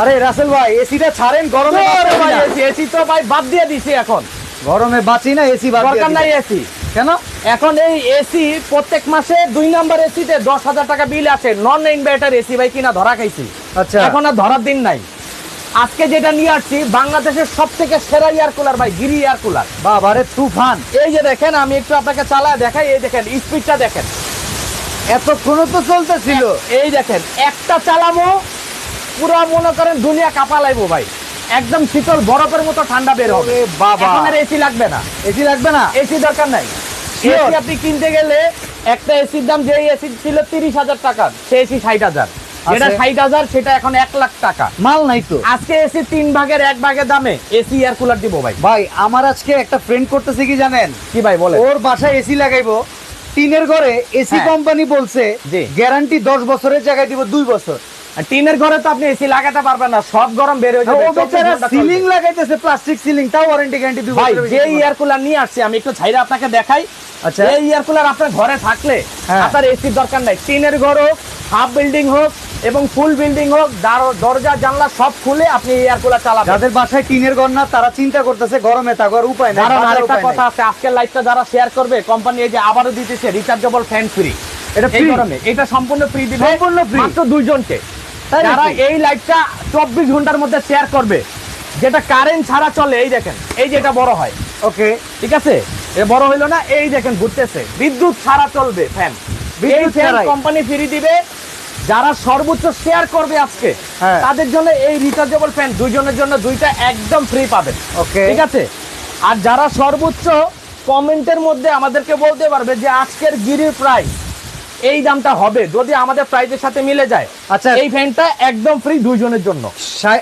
আরে রাসেল ভাই এসিটা ছাড়েন গরমে ভাই এসি এসি তো ভাই বাদ দিয়ে দিছি এখন। গরমে বাঁচি না এসি দরকার নাই এসি কেন? এখন এই এসি প্রত্যেক মাসে দুই নাম্বার এসিতে দশ হাজার টাকা বিল আছে। নন ইনভার্টার এসি ভাই কিনা ধরা খাইছি। আচ্ছা। এখন আর ধরার দিন নাই। আজকে যেটা নিয়ে আসছি বাংলাদেশের সব থেকে সেরা এয়ার কুলার ভাই গিরি এয়ার কুলার বাবারে তুফান। এই যে দেখেন আমি একটু আপনাকে চালায় দেখাই এই দেখেন স্পিডটা দেখেন। এতক্ষণ তো চলতেছিল। এই দেখেন একটা চালাবো পুরো মনে করেন দুনিয়া কাপা লাইবো ভাই। একদম শীতল বরফের মতো ঠান্ডা বের হবে। বাবা। আর এসি লাগবে না। এসি লাগবে না? এসি দরকার নাই। এসি আপনি কিনতে গেলে একটা এসির দাম যে এসি ছিল তিরিশ হাজার টাকা সে এসি ষাট হাজার। যেটা ষাট হাজার সেটা এখন এক লাখ টাকা। মাল নাই তো। আজকে এসি তিন ভাগের এক ভাগের দামে এসি এয়ার কুলার দিব ভাই। ভাই আমার আজকে একটা ফ্রেন্ড করতেছে কি জানেন? কি ভাই বলে ওর বাসায় এসি লাগাইবো। টিনের ঘরে এসি হ্যাঁ। কোম্পানি বলছে জি। গ্যারান্টি দশ বছরের জায়গায় দিব দুই বছর। টিনের ঘরে তো আপনি এসি লাগাতে পারবেন না সব গরম বের হয়ে যাবে বেচারা সিলিং চলবে। লাগাইতেছে প্লাস্টিক সিলিং তাও ওয়ারেন্টি গ্যারান্টি দুই ভাই যে এয়ার কুলার নিয়ে আসছে আমি একটু ছাইরে আপনাকে দেখাই আচ্ছা। এই এয়ার কুলার আপনার ঘরে থাকলে হ্যাঁ। আপনার এসির দরকার নাই টিনের ঘর হোক হাফ বিল্ডিং হোক এবং ফুল বিল্ডিং হোক দার- দরজা জানলা সব খুলে আপনি এয়ার কুলার চালাবেন যাদের বাসায় টিনের ঘর না তারা চিন্তা করতেছে গরমে থাকার উপায় নাই কারণ আরেকটা কথা আছে আজকের লাইফটা যারা শেয়ার করবে কোম্পানি এই যে আবারও দিতেছে রিচার্জেবল ফ্যান ফ্রি এটা? গরমে এটা সম্পূর্ণ ফ্রি দিবে সম্পূর্ণ free? মাত্র দুইজনকে নাকি? এই লাইটটা চব্বিশ ঘণ্টার মধ্যে শেয়ার করবে যেটা কারেন্ট ছাড়া চলে এই দেখেন এই যেটা বড় হয়। ওকে। ঠিক আছে? এ বড় হইল না এই দেখেন ঘুরতেছে। বিদ্যুৎ ছাড়া চলবে ফ্যান বিদ্যুৎ ফ্যান কোম্পানি ফ্রি দিবে যারা সর্বোচ্চ শেয়ার করবে আজকে হ্যাঁ। তাদের জন্য এই রিচার্জেবল ফ্যান দুইজনের জন্য দুইটা একদম ফ্রি পাবেন। ওকে। ঠিক আছে? আর যারা সর্বোচ্চ কমেন্টের মধ্যে আমাদেরকে বলতে পারবে যে আজকের গিরির প্রাইস এই দামটা হবে যদি আমাদের প্রাইসের সাথে মিলে যায়। আচ্ছা। এই ফ্যানটা একদম ফ্রি দুইজনের জন্য।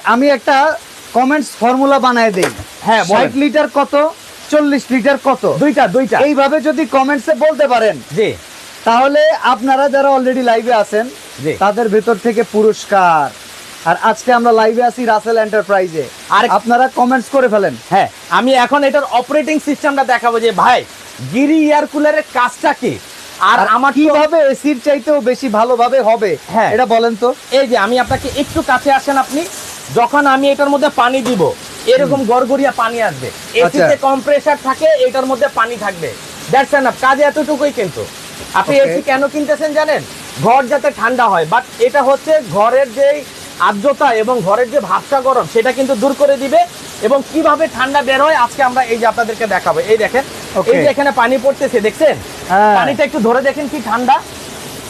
আমি একটা কমেন্টস ফর্মুলা বানায় দেই। হ্যাঁ। ষাট লিটার কত? চল্লিশ লিটার কত? দুইটা দুইটা। এইভাবে যদি কমেন্টসে বলতে পারেন জি। তাহলে আপনারা যারা অলরেডি লাইভে আছেন। তাদের ভেতর থেকে পুরস্কার। আর আজকে আমরা লাইভে আছি রাসেল এন্টারপ্রাইজে আর আর- আপনারা কমেন্টস করে ফেলেন। হ্যাঁ আমি এখন এটার অপারেটিং সিস্টেমটা দেখাবো যে ভাই গিরি এয়ার কুলারের কাজটা কি? আর আমার কীভাবে এসির চাইতেও বেশি ভালোভাবে হবে? হ্যাঁ। এটা বলেন তো। এই যে আমি আপনাকে একটু কাছে আসেন আপনি। যখন আমি এটার মধ্যে পানি দিব এরকম গড়গড়িয়া পানি আসবে। এসিতে আচ্ছা। কম্প্রেসার থাকে এটার মধ্যে পানি থাকবে। দ্যাটস এনাফ কাজে এতটুকুই কিন্তু। আপনি. এসি কেন কিনতেছেন জানেন? ঘর যাতে ঠান্ডা হয় বাট এটা হচ্ছে ঘরের যে আর্দ্রতা এবং ঘরের যে ভাবসা গরম সেটা কিন্তু দূর করে দিবে। এবং কীভাবে ঠান্ডা বের হয় আজকে আমরা এই যে আপনাদেরকে দেখাবো। এই দেখেন এই যে এখানে পানি পড়তেছে দেখছেন? হ্যাঁ। পানিটা একটু ধরে দেখেন কি ঠান্ডা।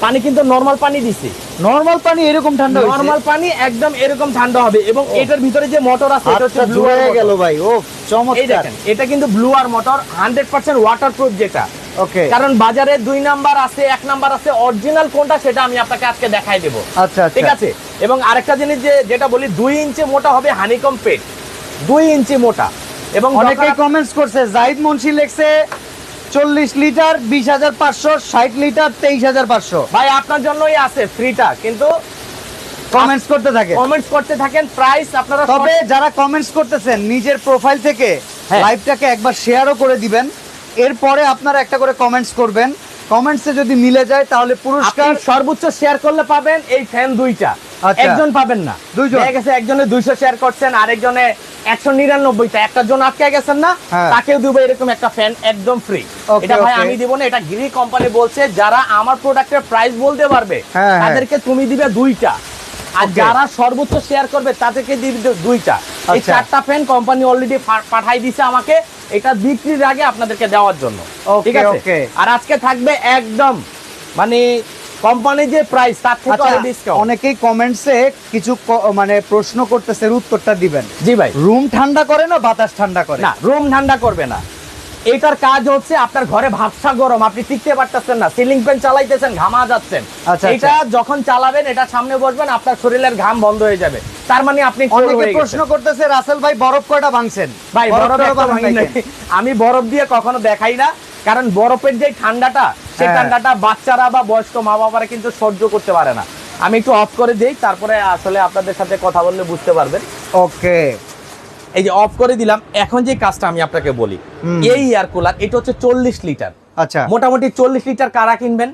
পানি কিন্তু নর্মাল পানি দিছি। নরমাল পানি এরকম ঠান্ডা? নরমাল পানি একদম এরকম ঠান্ডা হবে। এবং এটার ভিতরে যে মোটর আছে এটা হচ্ছে ব্লু জুড়ে গেল ভাই। ও চমৎকার। এটা কিন্তু ব্লু আর মোটর হান্ড্রেড পার্সেন্ট ওয়াটারপ্রুফ যেটা। ওকে কারণ বাজারে দুই নাম্বার আছে এক নাম্বার আছে অরিজিনাল কোনটা সেটা আমি আপনাকে আজকে দেখাই দেবো। আচ্ছা আচ্ছা। ঠিক আছে? এবং আরেকটা জিনিস যে যেটা বলি দুই ইঞ্চি মোটা হবে হানিকম পেট। দুই ইঞ্চি মোটা। এবং অনেকেই কমেন্টস করছে জাহিদ মুন্সি লেখছে চল্লিশ লিটার বিশ হাজার পাঁচশো ষাট লিটার তেইশ হাজার পাঁচশো। ভাই আপনার জন্যই আছে ফ্রিটা কিন্তু কমেন্টস করতে থাকে কমেন্টস করতে থাকেন প্রাইস আপনারা তবে যারা কমেন্টস করতেছেন নিজের প্রোফাইল থেকে হ্যাঁ। লাইভটাকে একবার শেয়ারও করে দিবেন। এরপরে আপনারা একটা করে কমেন্টস করবেন কমেন্টসে যদি মিলে যায় তাহলে পুরস্কার সর্বোচ্চ শেয়ার করলে পাবেন এই ফ্যান দুইটা আচ্ছা। একজন পাবেন না দুইজন। গেছে একজনে দুইশো শেয়ার করছেন আরেকজনে একশো নিরানব্বইটা একটা জন আটকে গেছেন না হ্যাঁ। তাকেও দিব এরকম একটা ফ্যান একদম ফ্রি এটা ভাই আমি দিব না এটা গিরি কোম্পানি বলছে যারা আমার প্রোডাক্টের প্রাইস বলতে পারবে হ্যাঁ, হ্যাঁ। তাদেরকে তুমি দিবে দুইটা আর যারা সর্বোচ্চ শেয়ার করবে তাদেরকে দিবে দুইটা এই আচ্ছা। চারটা ফ্যান কোম্পানি অলরেডি পাঠাই দিছে আমাকে এটা বিক্রির আগে আপনাদেরকে দেওয়ার জন্য। ঠিক আছে? আর আজকে থাকবে একদম মানে কোম্পানি যে প্রাইস তার থেকে আচ্ছা ডিসকাউন্ট অনেকেই কমেন্টসে কিছু মানে প্রশ্ন করতেছে উত্তরটা দিবেন। জি ভাই। রুম ঠান্ডা করে না বাতাস ঠান্ডা করে? না রুম ঠান্ডা করবে না। এটার কাজ হচ্ছে আপনার ঘরে ভাবসা গরম। আপনি টিকতে পারতেছেন না। সিলিং ফ্যান চালাইতেছেন ঘামা যাচ্ছেন। আচ্ছা, এটা যখন চালাবেন এটা সামনে বসবেন আপনার শরীরের ঘাম বন্ধ হয়ে যাবে। তার মানে আপনি অনেকে প্রশ্ন করতেছে রাসেল ভাই বরফ কয়টা ভাঙছেন? ভাই বরফ। আমি বরফ দিয়ে কখনো দেখাই না কারণ বরফের যে ঠান্ডাটা সেই হ্যাঁ। ঠান্ডাটা বাচ্চারা বা বয়স্ক মা বাবারা কিন্তু সহ্য করতে পারে না। আমি একটু অফ করে দিই তারপরে আসলে আপনাদের সাথে কথা বললে বুঝতে পারবেন। ওকে এই যে অফ করে দিলাম এখন যে কাজটা আমি আপনাকে বলি এই এয়ার কুলার এটা হচ্ছে চল্লিশ লিটার। আচ্ছা। মোটামুটি চল্লিশ লিটার কারা কিনবেন?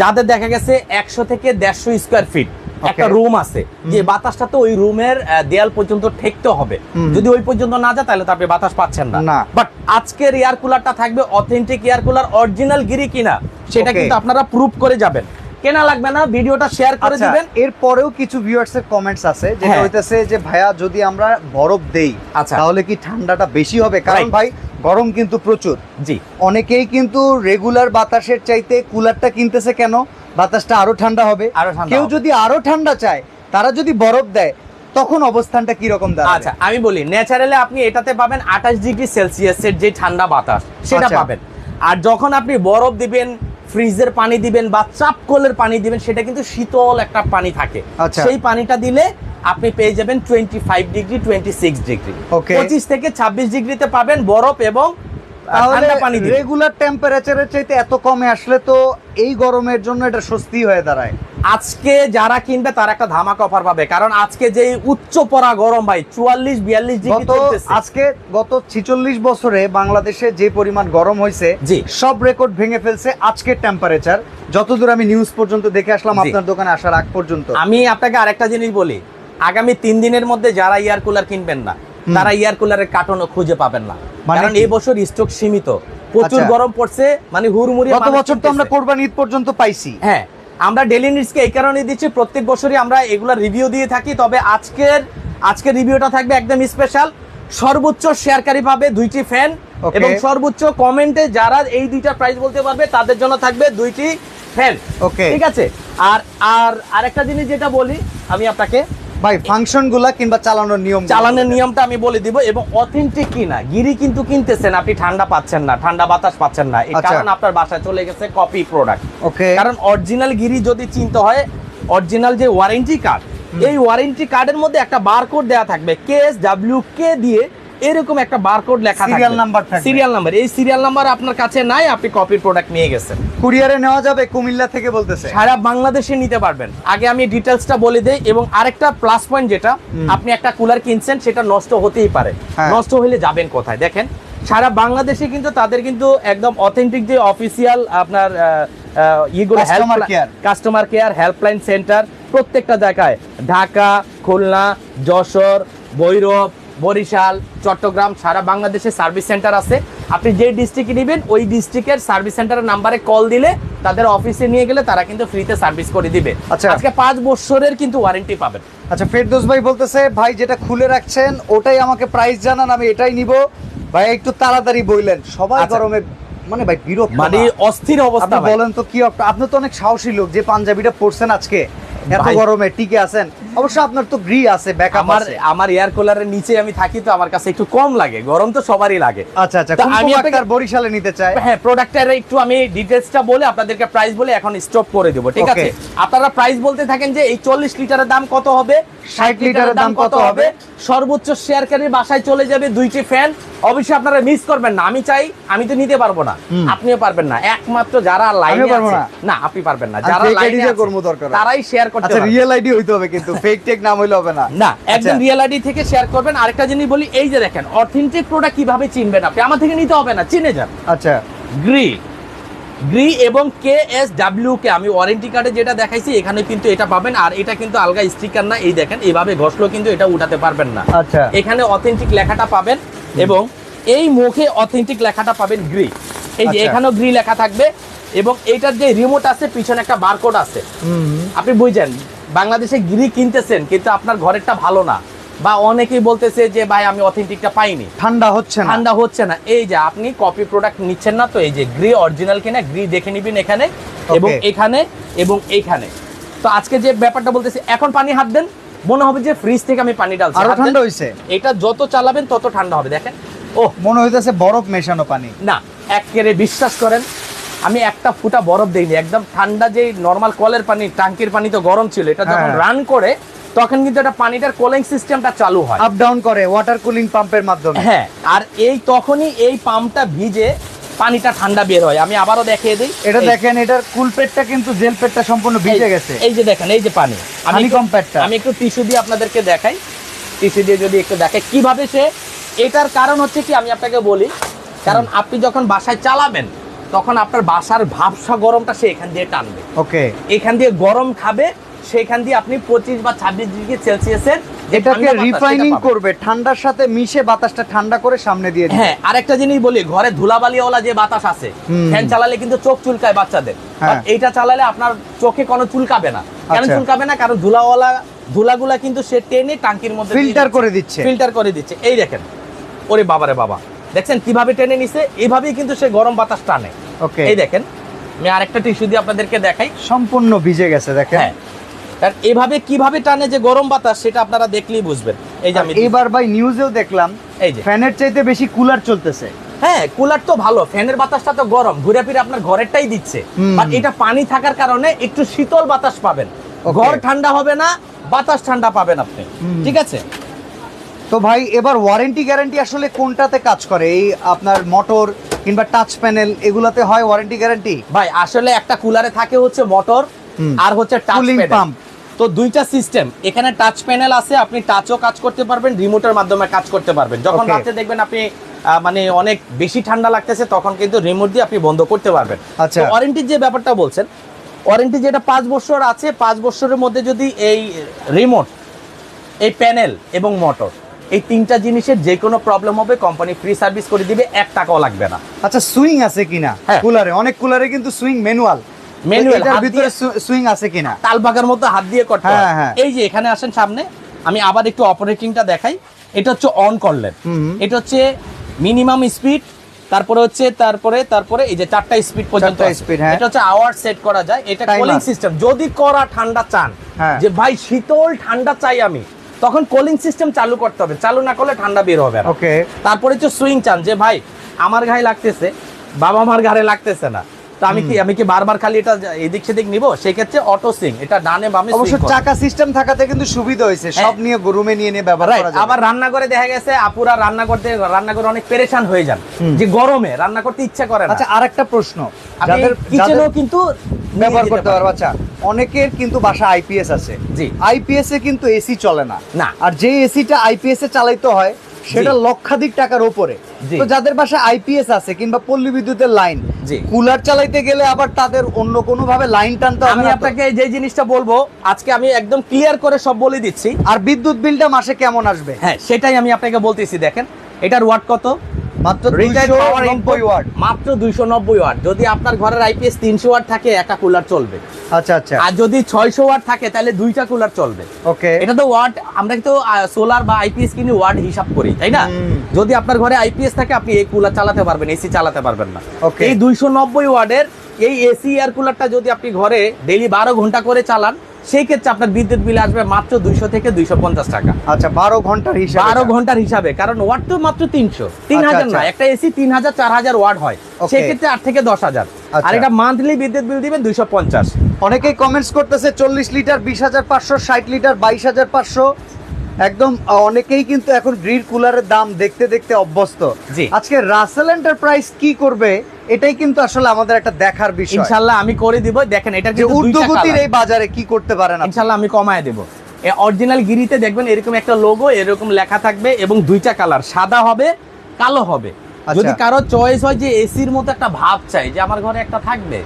যাদের দেখা গেছে একশো থেকে দেড়শো স্কোয়ার ফিট একটা রুম আছে যে বাতাসটা তো ওই রুমের দেয়াল পর্যন্ত ঠেকতে হবে। যদি ওই পর্যন্ত না যায় তাহলে তো আপনি বাতাস পাচ্ছেন না। না। বাট আজকের এয়ার কুলারটা থাকবে অথেন্টিক এয়ার কুলার অরিজিনাল গিরি কিনা সেটা কিন্তু আপনারা প্রুভ করে যাবেন। কেনা লাগবে না ভিডিওটা শেয়ার করে আচ্ছা দিবেন। এরপরেও কিছু ভিউয়ার্স এর কমেন্টস আছে যেটা হ্যাঁ। হইতেছে যে ভাইয়া যদি আমরা বরফ দেই আচ্ছা। তাহলে কি ঠান্ডাটা বেশি হবে? কারণ. ভাই গরম কিন্তু প্রচুর। জি। অনেকেই কিন্তু রেগুলার বাতাসের চাইতে কুলারটা কিনতেছে কেন? বাতাসটা আরও ঠান্ডা হবে। কেউ যদি আরও ঠান্ডা চায় তারা যদি বরফ দেয় তখন অবস্থানটা কি রকম দাঁড়াবে? আচ্ছা আমি বলি ন্যাচারালি আপনি এটাতে পাবেন আঠাশ ডিগ্রি সেলসিয়াসের যে ঠান্ডা বাতাস সেটা আচ্ছা। পাবেন। আর যখন আপনি বরফ দিবেন ফ্রিজের পানি দিবেন বা চাপ কলের পানি দিবেন সেটা কিন্তু শীতল একটা পানি থাকে আচ্ছা। সেই পানিটা দিলে আপনি পেয়ে যাবেন twenty five degree twenty six degree. পঁচিশ থেকে ছাব্বিশ ডিগ্রিতে পাবেন বরফ এবং পানি রেগুলার টেম্পারেচারের চাইতে এত কমে আসলে তো এই গরমের জন্য এটা স্বস্তি হয়ে দাঁড়ায় আজকে যারা কিনবে তারা একটা ধামাকা অফার পাবে। কারণ আজকে যে উচ্চ পড়া গরম ভাই চুয়াল্লিশ বিয়াল্লিশ ডিগ্রি আজকে গত ছিচল্লিশ বছরে বাংলাদেশে যে পরিমাণ গরম হয়েছে। সব রেকর্ড ভেঙে ফেলছে আজকের টেম্পারেচার যতদূর আমি নিউজ পর্যন্ত দেখে আসলাম আপনার দোকানে আসার আগ পর্যন্ত। আমি আপনাকে আরেকটা জিনিস বলি আগামী তিন দিনের মধ্যে যারা এয়ার কুলার কিনবেন না। তারা এয়ার কুলারের কার্টনও খুঁজে পাবেন না। মানে কারণ? এই বছর স্টক সীমিত। প্রচুর আচ্ছা। গরম পড়ছে মানে হুড়মুড়ি গত বছর তো আমরা কোরবানি ঈদ পর্যন্ত পাইছি। হ্যাঁ। আমরা ডেলি নিডসকে এই কারণে দিচ্ছি প্রত্যেক বছরই আমরা এগুলো রিভিউ দিয়ে থাকি তবে আজকের আজকের রিভিউটা থাকবে একদম স্পেশাল সর্বোচ্চ শেয়ারকারী পাবে দুইটি ফ্যান. এবং সর্বোচ্চ কমেন্টে যারা এই দুইটা প্রাইস বলতে পারবে তাদের জন্য থাকবে দুইটি ফ্যান ওকে ঠিক আছে? আর আর আরেকটা জিনিস যেটা বলি আমি আপনাকে ভাই ফাংশনগুলা কিংবা চালানোর নিয়ম চালানোর নিয়মটা আমি বলে দিব এবং অথেন্টিক কিনা গিরি কিন্তু কিনতেছেন আপনি ঠান্ডা পাচ্ছেন না ঠান্ডা বাতাস পাচ্ছেন না। এই আচ্ছা। কারণ আপনার বাসায় চলে গেছে কপি প্রোডাক্ট ওকে। কারণ অরিজিনাল গিরি যদি চিনতে হয় অরিজিনাল যে ওয়ারেন্টি কার্ড এই ওয়ারেন্টি কার্ডের মধ্যে একটা বারকোড দেওয়া থাকবে কে এস ডাব্লিউ কে দিয়ে এরকম একটা বারকোড লেখা number থাকবে। সিরিয়াল নাম্বার এই সিরিয়াল নাম্বার আপনার কাছে নাই আপনি কপি প্রোডাক্ট নিয়ে গেছেন। কুরিয়ারে নেওয়া যাবে কুমিল্লা থেকে বলতেছে। সারা বাংলাদেশে নিতে পারবেন। আগে আমি ডিটেলসটা বলে দেই এবং আরেকটা প্লাস পয়েন্ট যেটা আপনি একটা কুলার কিনছেন সেটা নষ্ট হতেই পারে। হ্যাঁ। নষ্ট হলে যাবেন কোথায়? দেখেন সারা বাংলাদেশে কিন্তু তাদের কিন্তু একদম অথেন্টিক যে অফিসিয়াল আপনার care. Customer care helpline centre প্রত্যেকটা জায়গায় ঢাকা খুলনা যশোর ভৈরব বরিশাল চট্টগ্রাম সারা বাংলাদেশে সার্ভিস সেন্টার আছে। আপনি যে ডিস্ট্রিক্টে নেবেন ওই ডিস্ট্রিক্টের সার্ভিস সেন্টারের নাম্বারে কল দিলে তাদের অফিসে নিয়ে গেলে তারা কিন্তু ফ্রিতে সার্ভিস করে দিবে। আচ্ছা। আজকে পাঁচ বছরের কিন্তু ওয়ারেন্টি পাবেন। আচ্ছা ফেরদৌস ভাই বলতেছে ভাই যেটা খুলে রাখছেন ওটাই আমাকে প্রাইস জানান আমি এটাই নিব। ভাই একটু তাড়াতাড়ি বললেন সবাই আচ্ছা। গরমে মানে ভাই বিরক্ত মানে অস্থির অবস্থা বলেন তো কি আপনি তো অনেক সাহসী লোক যে পাঞ্জাবিটা পরছেন আজকে। এত। গরমে টিকে আছেন? অবশ্য আপনার তো গ্রি আছে ব্যাকআপ আমার আছে। আমার এয়ার কুলারের নিচে আমি থাকি তো আমার কাছে একটু কম লাগে গরম তো সবারই লাগে। আচ্ছা আচ্ছা আমি আপনার বরিশালে নিতে চাই হ্যাঁ প্রোডাক্টের একটু আমি ডিটেলসটা বলে আপনাদেরকে প্রাইস বলে এখন স্টপ করে দেবো ঠিক আছে? আপনারা প্রাইস বলতে থাকেন যে এই চল্লিশ লিটারের দাম কত হবে? 60 লিটারের দাম কত হবে? সর্বোচ্চ শেয়ারকারীর বাসায় চলে যাবে দুইটি ফ্যান অবশ্যই আপনারা মিস করবেন না। আমি চাই আমি তো নিতে পারব না। আপনিও পারবেন না। একমাত্র যারা লাইনে না? আপনি পারবেন না। যারা লাইনে। তারাই শেয়ার করতে আচ্ছা রিয়েল আইডি হইতে হবে কিন্তু ফেক টেক নাম হইলে হবে না। না একদম আচ্ছা। রিয়েল আইডি থেকে শেয়ার করবেন। আরেকটা জিনিস বলি এই যে দেখেন অথেন্টিক প্রোডাক্ট কীভাবে চিনবেন আপনি? আমার থেকে নিতে হবে না চিনে যান। আচ্ছা। গ্রি গ্রি এবং কে এস ডাব্লিউ কে আমি ওয়ারেন্টি কার্ডে যেটা দেখাইছি এখানে কিন্তু এটা পাবেন আর এটা কিন্তু আলগা স্টিকার না এই দেখেন এইভাবে ঘষলো কিন্তু এটা উঠাতে পারবেন না। আচ্ছা। এখানে অথেন্টিক লেখাটা পাবেন এবং এই মুখে অথেন্টিক লেখাটা পাবেন গ্রি এই যে আচ্ছা। এখানেও গ্রি লেখা থাকবে এবং এইটার যে রিমোট আছে পিছনে একটা বারকোড আছে। আপনি বুঝছেন বাংলাদেশে গিরি কিনতেছেন কিন্তু আপনার ঘরেরটা ভালো না। বা অনেকেই বলতেছে যে ভাই আমি অথেন্টিকটা পাইনি। ঠান্ডা হচ্ছে না। ঠান্ডা হচ্ছে না। এই যে আপনি কপি প্রোডাক্ট নিচ্ছেন না তো এই যে গ্রি অরিজিনাল কিনা গ্রি দেখে নিবেন এখানে এবং এখানে এবং এইখানে। তো আজকে যে ব্যাপারটা বলতেছি এখন পানি হাত দেন। মনে হবে যে ফ্রিজ থেকে আমি পানি ডালছি আরও ঠান্ডা হইছে? এটা যত চালাবেন তত ঠান্ডা হবে দেখেন। ও মনে হইতেছে বরফ মেশানো পানি। না একেবারে বিশ্বাস করেন আমি একটা ফুটা বরফ দেইনি একদম ঠান্ডা যে নর্মাল কলের পানি টাঙ্কির পানি তো গরম ছিল এটা যখন হ্যাঁ। রান করে তখন কিন্তু এটা পানিটার কোলিং সিস্টেমটা চালু হয়। আপ ডাউন করে ওয়াটার কুলিং পাম্পের মাধ্যমে। হ্যাঁ আর এই তখনই এই পাম্পটা ভিজে পানিটা ঠান্ডা বের হয়। আমি আবারও দেখিয়ে দিই। এটা দেখেন এটার কুল পেটটা কিন্তু জেল পেটটা সম্পূর্ণ ভিজে গেছে। এই যে দেখেন এই যে পানি। আমি একটু- প্যাডটা। আমি একটু টিস্যু দিয়ে আপনাদেরকে দেখাই। টিস্যু দিয়ে যদি একটু দেখে কীভাবে সে এটার কারণ হচ্ছে কি? আমি আপনাকে বলি। কারণ আপনি যখন বাসায় চালাবেন তখন আপনার বাসার ভাবসা গরমটা সে এখান দিয়ে টানবে। ওকে। এখান দিয়ে গরম খাবে সেখান দিয়ে আপনি পঁচিশ বা ছাব্বিশ ডিগ্রি সেলসিয়াসের এটাকে রিফাইনিং করবে ঠান্ডার সাথে মিশে বাতাসটা ঠান্ডা করে সামনে দিয়ে হ্যাঁ আরেকটা জিনিস বলি ঘরে ধুলাবালিওয়ালা যে বাতাস আছে ফ্যান চালালে কিন্তু চোখ চুলকায় বাচ্চাদের। হ্যাঁ। এইটা চালালে আপনার চোখে কোনো চুলকাবে না। কেন আচ্ছা। চুলকাবে না? কারণ ধুলাওয়ালা ধুলাগুলা কিন্তু সে টেনে টাঙ্কির মধ্যে ফিল্টার করে দিচ্ছে। ফিল্টার করে দিচ্ছে। এই দেখেন ওরে বাবারে বাবা। দেখছেন কীভাবে টেনে নিছে? এইভাবেই কিন্তু সে গরম বাতাস টানে। ওকে এই দেখেন আমি আরেকটা টিস্যু দিয়ে আপনাদেরকে দেখাই। সম্পূর্ণ ভিজে গেছে দেখেন। হ্যাঁ আর এভাবে কীভাবে টানে যে গরম বাতাস সেটা আপনারা দেখলেই বুঝবেন। এই যে আমি এবার ভাই নিউজেও দেখলাম এই যে। ফ্যানের চাইতে বেশি কুলার চলতেছে। হ্যাঁ কুলার তো ভালো ফ্যানের বাতাসটা তো গরম ঘুরে ফিরে আপনার ঘরেরটাই দিচ্ছে। বাট এটা পানি থাকার কারণে একটু শীতল বাতাস পাবেন। ঘর ঠান্ডা হবে না বাতাস ঠান্ডা পাবেন আপনি। ঠিক আছে? তো ভাই এবার ওয়ারেন্টি গ্যারান্টি আসলে কোনটাতে কাজ করে? এই আপনার মোটর কিংবা টাচ প্যানেল এগুলাতে হয় ওয়ারেন্টি গ্যারান্টি ভাই আসলে একটা কুলারে থাকে হচ্ছে মোটর আর হচ্ছে টাচ পাম্প তো দুইটা সিস্টেম এখানে টাচ প্যানেল আছে আপনি টাচও কাজ করতে পারবেন রিমোটের মাধ্যমে কাজ করতে পারবেন। যখন. রাতে দেখবেন আপনি মানে অনেক বেশি ঠান্ডা লাগতেছে তখন কিন্তু রিমোট দিয়ে আপনি বন্ধ করতে পারবেন। আচ্ছা। ওয়ারেন্টির যে ব্যাপারটা বলছেন ওয়ারেন্টি যেটা পাঁচ বছর আছে পাঁচ বছরের মধ্যে যদি এই রিমোট এই প্যানেল এবং মোটর এই তিনটা জিনিসের যে কোনো প্রবলেম হবে কোম্পানি ফ্রি সার্ভিস করে দিবে এক টাকাও লাগবে না। আচ্ছা সুইং আছে কিনা? হ্যাঁ। কুলারে অনেক কুলারে কিন্তু সুইং ম্যানুয়াল এটার ভিতরে সুইং আছে কিনা? তাল পাকার মতো হাত দিয়ে করতে হ্যাঁ, হ্যাঁ। এই যে এখানে আসেন সামনে আমি আবার একটু অপারেটিংটা দেখাই। এটা হচ্ছে অন করলেন। এটা হচ্ছে মিনিমাম স্পিড তারপরে হচ্ছে তারপরে তারপরে এই যে চারটা স্পিড পর্যন্ত speed, হ্যাঁ। এটা হচ্ছে আওয়ার সেট করা যায়। এটা কুলিং সিস্টেম যদি করা ঠান্ডা চান হ্যাঁ। যে ভাই শীতল ঠান্ডা চাই আমি তখন কুলিং সিস্টেম চালু করতে হবে। চালু না করলে ঠান্ডা বের হবে ওকে তারপরে হচ্ছে সুইং চান যে ভাই আমার গায়ে লাগতেছে বাবা মার ঘাড়ে লাগতেছে না। তো আমি কি আমি কি বারবার খালি এটা এদিক সেদিক নিব? সেক্ষেত্রে অটো সুইং এটা ডানে বামে অবশ্য চাকা সিস্টেম থাকাতে কিন্তু সুবিধা হয়েছে। সব হ্যাঁ। নিয়ে রুমে নিয়ে নিয়ে ব্যবহার করা যাবে। আবার রান্না করে দেখা গেছে আপুরা রান্না করতে রান্না করে অনেক পেরেশান হয়ে যান। যে গরমে রান্না করতে ইচ্ছা করে না। আচ্ছা আরেকটা প্রশ্ন। যাদের কিচেনও কিন্তু ব্যবহার করতে পারব আচ্ছা। অনেকের কিন্তু বাসা আইপিএস আছে। জি। আইপিএস এ কিন্তু এসি চলে না। না। আর যে এসিটা আইপিএস এ চালাইতে হয় সেটা লক্ষাধিক টাকার উপরে। তো যাদের বাসা আইপিএস আছে কিংবা পল্লী বিদ্যুতের লাইন কুলার চালাইতে গেলে আবার তাদের অন্য কোনো ভাবে লাইন টানতে আমি আপনাকে যে জিনিসটা বলব আজকে আমি একদম ক্লিয়ার করে সব বলে দিচ্ছি। আর বিদ্যুৎ বিলটা মাসে কেমন আসবে? হ্যাঁ সেটাই আমি আপনাকে বলতেছি দেখেন। এটার ওয়াট কত? মাত্র ওয়াট। দুইশো নব্বই ওয়াট। যদি আপনার ঘরের আইপিএস তিনশো ওয়াট থাকে একটা কুলার চলবে। আচ্ছা আচ্ছা। আর যদি ছয়শো ওয়াট থাকে তাহলে দুইটা কুলার চলবে। ওকে এটা তো ওয়াট আমরা তো সোলার বা আইপিএস কিনে ওয়াট হিসাব করি তাই না? যদি আপনার ঘরে আইপিএস থাকে আপনি এই কুলার চালাতে পারবেন এসি চালাতে পারবেন না. এই দুইশো নব্বই ওয়াটের এই এসি এয়ার কুলারটা যদি আপনি ঘরে ডেইলি বারো ঘণ্টা করে চালান সেই ক্ষেত্রে আপনার বিদ্যুৎ বিল আসবে মাত্র দুইশো থেকে দুইশো পঞ্চাশ টাকা। আচ্ছা বারো ঘণ্টার হিসাব। বারো ঘণ্টার হিসাবে কারণ ওয়াট তো মাত্র তিনশো। তিন আচ্ছা, হাজার না আচ্ছা। একটা এসি তিন হাজার চার হাজার ওয়াট হয়. সেক্ষেত্রে আট থেকে দশ হাজার। আর আচ্ছা। এটা মান্থলি বিদ্যুৎ বিল দিবেন দুইশো পঞ্চাশ। অনেকেই কমেন্টস করতেছে চল্লিশ লিটার বিশ হাজার পাঁচশো ষাট লিটার বাইশ হাজার পাঁচশো। একদম অনেকেই কিন্তু এখন গ্রিল কুলারের দাম দেখতে দেখতে অভ্যস্ত। জি। আজকে রাসেল এন্টারপ্রাইজ কি করবে? এটাই কিন্তু আসলে আমাদের একটা দেখার বিষয়। ইনশাল্লাহ আমি করে দিব। দেখেন এটা যে কিন্তু দুইটা এই বাজারে কি করতে পারেন আপনি? ইনশাল্লাহ আমি কমায় দেবো। অরিজিনাল গিরিতে দেখবেন এরকম একটা লোগো এরকম লেখা থাকবে এবং দুইটা কালার সাদা হবে কালো হবে। আচ্ছা। যদি কারও চয়েস হয় যে এসির মতো একটা ভাব চাই যে আমার ঘরে একটা থাকবে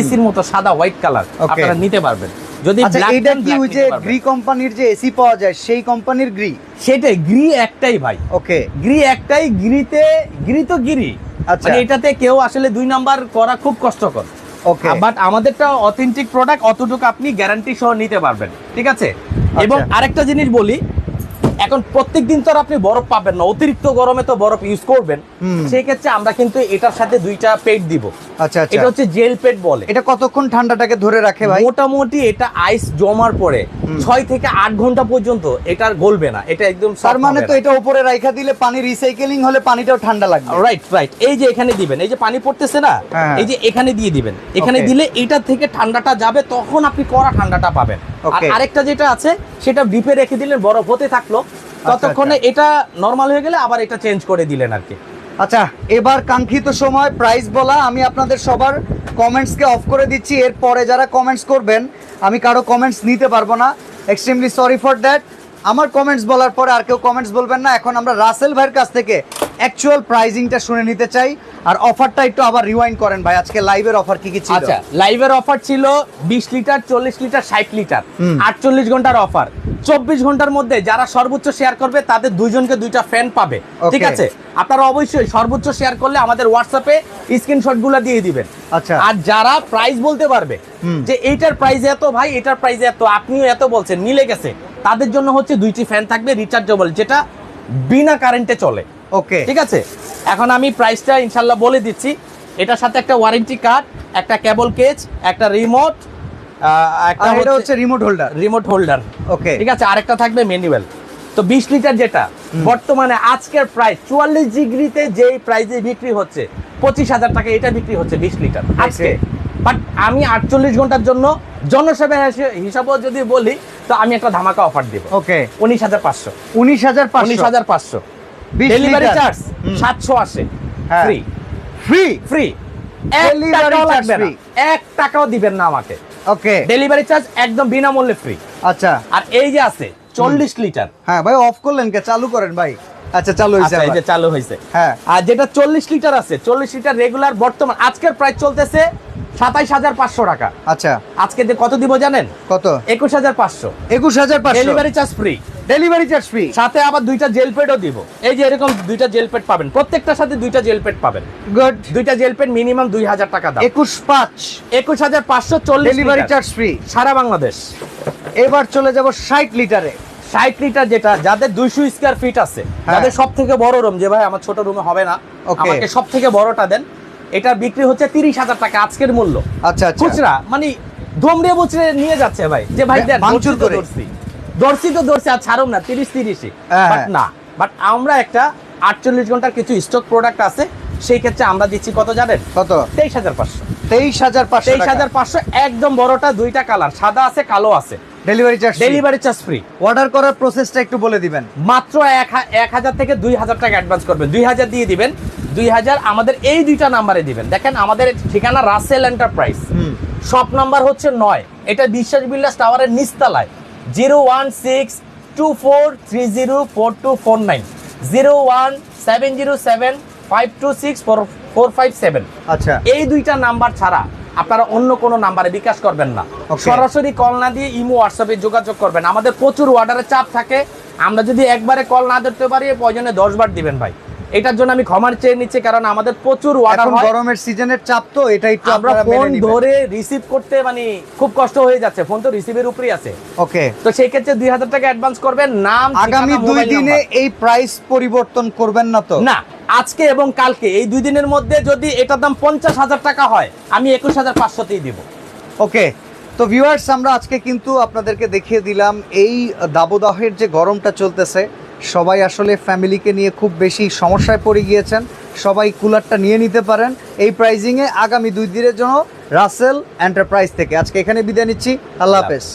এসির মতো সাদা হোয়াইট কালার. আপনারা নিতে পারবেন। যদি আচ্ছা black কি ওই যে গ্রি কোম্পানির যে এসি পাওয়া যায় সেই কোম্পানির গ্রি সেটাই গ্রি একটাই ভাই। ওকে গ্রি একটাই গিরিতে গিরি তো গিরি। মানে এটাতে কেউ আসলে দুই নাম্বার করা খুব কষ্টকর। ওকে বাট আমাদেরটা অথেন্টিক প্রোডাক্ট অতটুকু আপনি গ্যারান্টি সহ নিতে পারবেন। ঠিক আছে? এবং আচ্ছা। আরেকটা জিনিস বলি এখন প্রত্যেক দিন তো আর আপনি বরফ পাবেন না অতিরিক্ত গরমে তো বরফ ইউজ করবেন। হুম। সেই ক্ষেত্রে আমরা কিন্তু এটার সাথে দুইটা পেট দিব। আচ্ছা আচ্ছা। এটা হচ্ছে জেল পেট বলে। এটা কতক্ষণ ঠান্ডাটাকে ধরে রাখে ভাই? মোটামুটি এটা আইস জমার পরে ছয় থেকে আট ঘণ্টা পর্যন্ত এটা গলবে না। এটা একদম তার মানে তো এটা উপরে রাইখা দিলে পানি রিসাইকেলিং হলে পানিটাও ঠান্ডা লাগবে। রাইট রাইট এই যে এখানে দিবেন এই যে পানি পড়তেছে না হ্যাঁ। এই যে এখানে দিয়ে দিবেন। এখানে দিলে এটা থেকে ঠান্ডাটা যাবে তখন আপনি কড়া ঠান্ডাটা পাবেন। আর আরেকটা যেটা আছে সেটা ডিপে রেখে দিলেন বরফ হতে থাকল ততক্ষণে এটা নর্মাল হয়ে গেলে আবার এটা চেঞ্জ করে দিলেন আর কি। আচ্ছা এবার কাঙ্ক্ষিত সময় প্রাইস বলা, আমি আপনাদের সবার কমেন্টসকে অফ করে দিচ্ছি। এরপরে যারা কমেন্টস করবেন, আমি কারও কমেন্টস নিতে পারব না। এক্সট্রিমলি সরি ফর দ্যাট আমার কমেন্টস বলার পরে আর কেউ কমেন্টস বলবেন না। এখন আমরা রাসেল ভাইয়ের কাছ থেকে অ্যাকচুয়াল প্রাইজিংটা শুনে নিতে চাই। আর অফারটা একটু আবার রিওয়াইন্ড করেন ভাই আজকে লাইভের অফার কি কি ছিল? আচ্ছা লাইভের অফার ছিল বিশ লিটার চল্লিশ লিটার ষাট লিটার। হুম। আটচল্লিশ ঘণ্টার অফার চব্বিশ ঘণ্টার মধ্যে যারা সর্বোচ্চ শেয়ার করবে তাদের দুইজনকে দুইটা ফ্যান পাবে। ঠিক আছে? আপনারা অবশ্যই সর্বোচ্চ শেয়ার করলে আমাদের হোয়াটসঅ্যাপে স্ক্রিনশটগুলো দিয়ে দিবেন। আচ্ছা। আর যারা প্রাইস বলতে পারবে। যে এইটার প্রাইস এত ভাই এটার প্রাইস এত আপনিও এত বলছেন মিলে গেছে। তাদের জন্য হচ্ছে দুইটি ফ্যান থাকবে রিচার্জেবল যেটা বিনা কারেন্টে চলে। ওকে। ঠিক আছে? এখন আমি প্রাইসটা ইনশাল্লাহ বলে দিচ্ছি। এটার সাথে একটা ওয়ারেন্টি কার্ড একটা কেবল কেজ একটা রিমোট একটা হচ্ছে remote holder remote holder okay. ঠিক আছে আরেকটা থাকবে ম্যানুয়াল তো বিশ লিটার যেটা বর্তমানে আজকের প্রাইস চুয়াল্লিশ ডিগ্রিতে যেই প্রাইসে বিক্রি হচ্ছে পঁচিশ হাজার টাকা এটা বিক্রি হচ্ছে বিশ লিটার আজকে। বাট আমি আটচল্লিশ ঘণ্টার জন্য জনসেবা হিসে- হিসাবেও যদি বলি তো আমি একটা ধামাকা অফার দিব। ওকে। উনিশ হাজার পাঁচশো। উনিশ হাজার উনিশ হাজার পাঁচশো। ডেলিভারি চার্জ হুম। সাতশো আসে হ্যাঁ। ফ্রি ফ্রি ফ্রি এক টাকাও লাগবে না। এক টাকাও দিবেন না আমাকে। ওকে ডেলিভারি চার্জ একদম বিনামূল্যে ফ্রি আচ্ছা। আর এই যে আছে চল্লিশ লিটার হ্যাঁ ভাই অফ করলেন কে? চালু করেন ভাই। আচ্ছা চালু হয়েছে আচ্ছা এই যে চালু হয়েছে। হ্যাঁ। আর যেটা চল্লিশ লিটার আছে চল্লিশ লিটার রেগুলার বর্তমান আজকের প্রাইস চলতেছে সাতাইশ হাজার পাঁচশো টাকা। আচ্ছা। আজকে যে কত দিব জানেন? কত? একুশ হাজার পাঁচশো। একুশ হাজার delivery charge free delivery charge free সাথে আবার দুইটা জেল পেডও দিব। এই যে এরকম দুইটা জেল পেড পাবেন। প্রত্যেকটার সাথে দুইটা জেল পেড পাবেন। গুড দুইটা জেল পেড মিনিমাম দুই হাজার টাকা দাম। একুশ পাঁচ। একুশ হাজার পাঁচশো চল্লিশ ডেলিভারি চার্জ ফ্রি সারা বাংলাদেশ। এবার চলে যাব ষাট লিটারে ষাট লিটার যেটা যাদের দুইশো স্কোয়ার ফিট আছে হ্যাঁ। যাদের সব থেকে বড় রুম যে ভাই আমার ছোট রুমে হবে না. আমাকে সব থেকে বড়টা দেন। এটা বিক্রি হচ্ছে তিরিশ হাজার টাকা আজকের মূল্য। আচ্ছা আচ্ছা। খুচরা মানে ধমড়ে বুচড়ে নিয়ে যাচ্ছে ভাই। যে ভাই ভাঙচুর তো করে। ধরছি আর ছাড়ুম না তিরিশ তিরিশই। হ্যাঁ, বাট হ্যাঁ। না বাট আমরা একটা আটচল্লিশ ঘণ্টার কিছু স্টক প্রোডাক্ট আছে সেই ক্ষেত্রে আমরা দিচ্ছি কত জানেন? কত? তেইশ হাজার পাঁচশো। তেইশ হাজার পাঁচশো তেইশ হাজার পাঁচশো একদম বড়টা দুইটা কালার সাদা আছে কালো আছে। Delivery charge delivery charge free order করার প্রসেসটা একটু বলে দিবেন। মাত্র এক এক হাজার থেকে দুই হাজার টাকা অ্যাডভান্স করবেন। দুই হাজার দিয়ে দিবেন। দুই হাজার আমাদের এই দুইটা নাম্বারে দিবেন। দেখেন আমাদের ঠিকানা রাসেল এন্টারপ্রাইজ শপ নাম্বার হচ্ছে নয়। এটা বিশ্বাস বিল্লাস টাওয়ারের নিচতলায়। Zero one six two four three zero four two four nine. Zero one seven zero seven five two six four four five seven. আচ্ছা। এই দুইটা নাম্বার ছাড়া আপনারা অন্য কোনো নাম্বারে বিকাশ করবেন না। সরাসরি কল না দিয়ে ইমো হোয়াটসঅ্যাপে যোগাযোগ করবেন। আমাদের প্রচুর অর্ডারের চাপ থাকে। আমরা যদি একবারে কল না ধরতে পারি প্রয়োজনে দশবার দিবেন ভাই। এটার জন্য আমি ক্ষমার চেয়ে নিচ্ছি কারণ আমাদের প্রচুর হয়। গরমের সিজনের চাপ তো এটা একটু আমরা ফোন ধরে রিসিভ করতে মানে খুব কষ্ট হয়ে যাচ্ছে ফোন তো রিসিভের উপরেই আছে। ওকে তো সেই ক্ষেত্রে দুই হাজার টাকা অ্যাডভান্স করবেন নাম আগামী দুই দিনে এই প্রাইস পরিবর্তন করবেন না তো? না আজকে এবং কালকে এই দুই দিনের মধ্যে যদি এটার দাম পঞ্চাশ হাজার টাকা হয় আমি একুশ হাজার পাঁচশোতেই দিব। ওকে তো ভিউয়ার্স আমরা আজকে কিন্তু আপনাদেরকে দেখিয়ে দিলাম এই দাবদাহের যে গরমটা চলতেছে সবাই আসলে ফ্যামিলিকে নিয়ে খুব বেশি সমস্যায় পড়ে গিয়েছেন। সবাই কুলারটা নিয়ে নিতে পারেন। এই প্রাইজিংয়ে আগামী দুই দিনের জন্য রাসেল এন্টারপ্রাইজ থেকে। আজকে এখানে বিদায় নিচ্ছি। আল্লাহ হাফেজ।